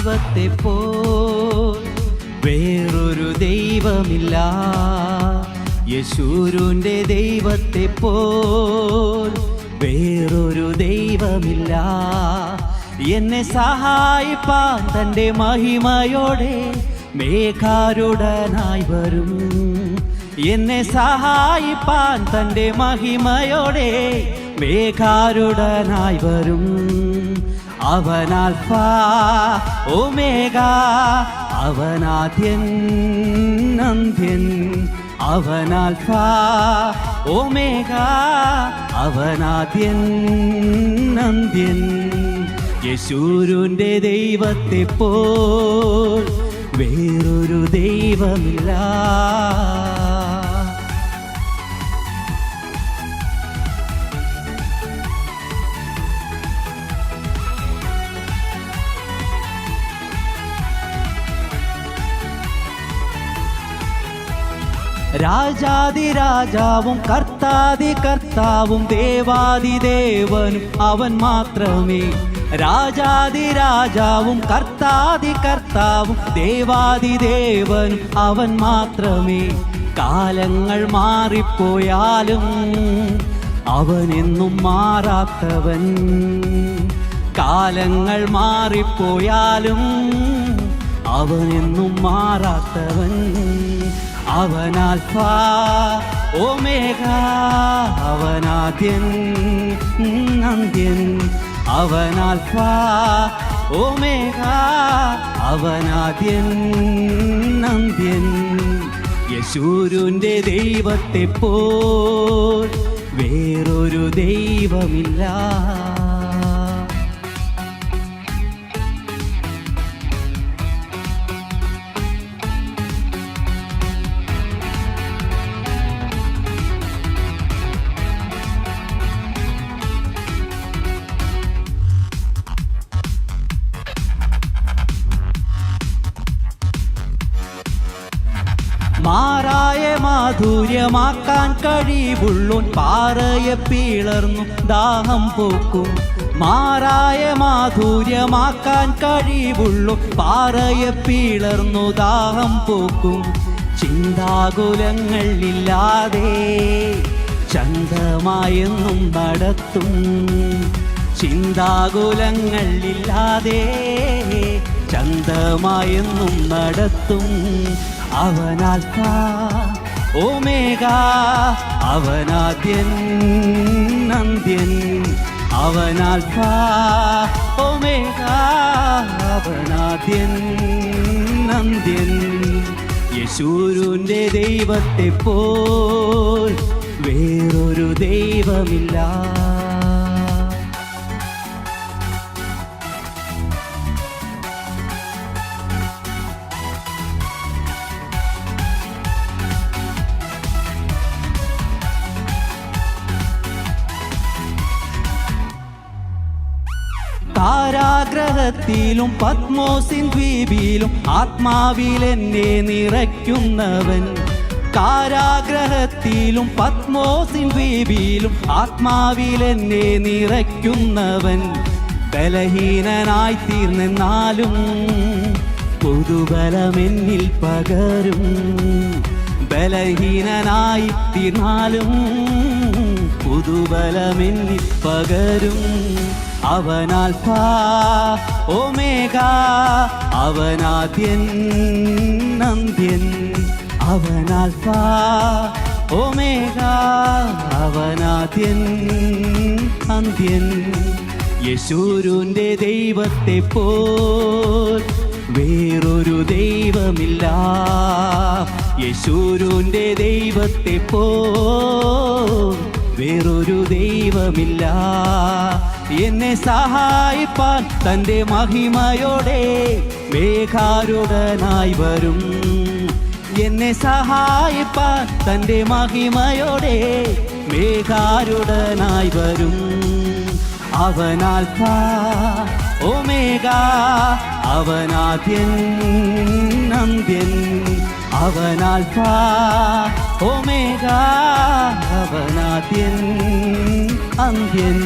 ദൈവത്തെ പോ വേറൊരു ദൈവമില്ല. യശൂരുന്റെ ദൈവത്തെ പോൽ വേറൊരു ദൈവമില്ല. എന്നെ സഹായിപ്പാൻ തന്റെ മഹിമയോടെ മേഘാരുടനായി വരും. എന്നെ സഹായിപ്പാൻ തന്റെ മഹിമയോടെ മേഘാരുടനായി വരും. അവനാൽഫ ഓമേഗ അവനാദ്യൻ അന്ത്യൻ അവനാൽഫ ഓമേഗ അവനാദ്യൻ അന്ത്യൻ യശൂരുന്റെ ദൈവത്തെ പോൽ വേറൊരു ദൈവമില്ല രാജാതി രാജാവും കർത്താതി കർത്താവും ദേവാതി ദേവനും അവൻ മാത്രമേ. രാജാതി രാജാവും കർത്താതി കർത്താവും ദേവാതി ദേവനും അവൻ മാത്രമേ. കാലങ്ങൾ മാറിപ്പോയാലും അവനെന്നും മാറാത്തവൻ. കാലങ്ങൾ മാറിപ്പോയാലും അവനെന്നും മാറാത്തവൻ. അവനാൽഫ ഓമേഘ അവനാദ്യൻ അന്ത്യൻ അവനാൽഫ ഓമേഘ അവനാദ്യൻ അന്ത്യൻ യശൂരുന്റെ ദൈവത്തെ പോൽ വേറൊരു ദൈവമില്ല മാറായ മാധുര്യമാക്കാൻ കഴിവുള്ളോൻ പാറയെ പിളർന്നു ദാഹം പോക്കും. മാറായ മാധുര്യമാക്കാൻ കഴിവുള്ളു പാറയെ പിളർന്നു ദാഹം പോക്കും. ചിന്താകുലങ്ങൾ ഇല്ലാതെ ചന്തമായെന്നും നടത്തും. ചിന്താകുലങ്ങൾ ഇല്ലാതെ ചന്തമായെന്നും നടത്തും. അവനാൽഫ ഓമേഗ അവനാദ്യൻ നന്ദ്യൻ. അവനാൽഫ ഓമേഗ അവനാദ്യൻ അന്ത്യൻ യശൂരുന്റെ ദൈവത്തെ പോൽ വേറൊരു ദൈവമില്ല. കാരാഗ്രഹത്തിലും പത്മോസിൻ ദ്വീപിലും ആത്മാവിൽ എന്നെ നിറയ്ക്കുന്നവൻ. കാരാഗ്രഹത്തിലും പത്മോസിൻ ദ്വീപിലും ആത്മാവിൽ എന്നെ നിറയ്ക്കുന്നവൻ. ബലഹീനനായി തീർന്നെന്നാലും പുതുബലമെന്നിൽ പകരും. ബലഹീനനായി തീർന്നാലും പുതുബലമെന്നിൽ പകരും അവനാൽഫ ഓമേഗ അവനാദ്യൻ അന്ത്യൻ അവനാൽഫ ഓമേഗ അവനാദ്യൻ അന്ത്യൻ യശൂരുന്റെ ദൈവത്തെ പോൽ വേറൊരു ദൈവമില്ല. യശൂരുന്റെ ദൈവത്തെ പോ വേറൊരു ദൈവമില്ല. എന്നെ സഹായിപ്പാൻ തന്റെ മഹിമയോടെ മേഘാരുടനായി വരും. എന്നെ സഹായിപ്പാൻ തന്റെ മഹിമയോടെ മേഘാരുടനായി വരും. അവനാൽ ഓമേഗ അവനാദ്യൻ അന്ത്യൻ അവനാൽഫ ഓമേഗ അവനാദ്യൻ അന്ത്യൻ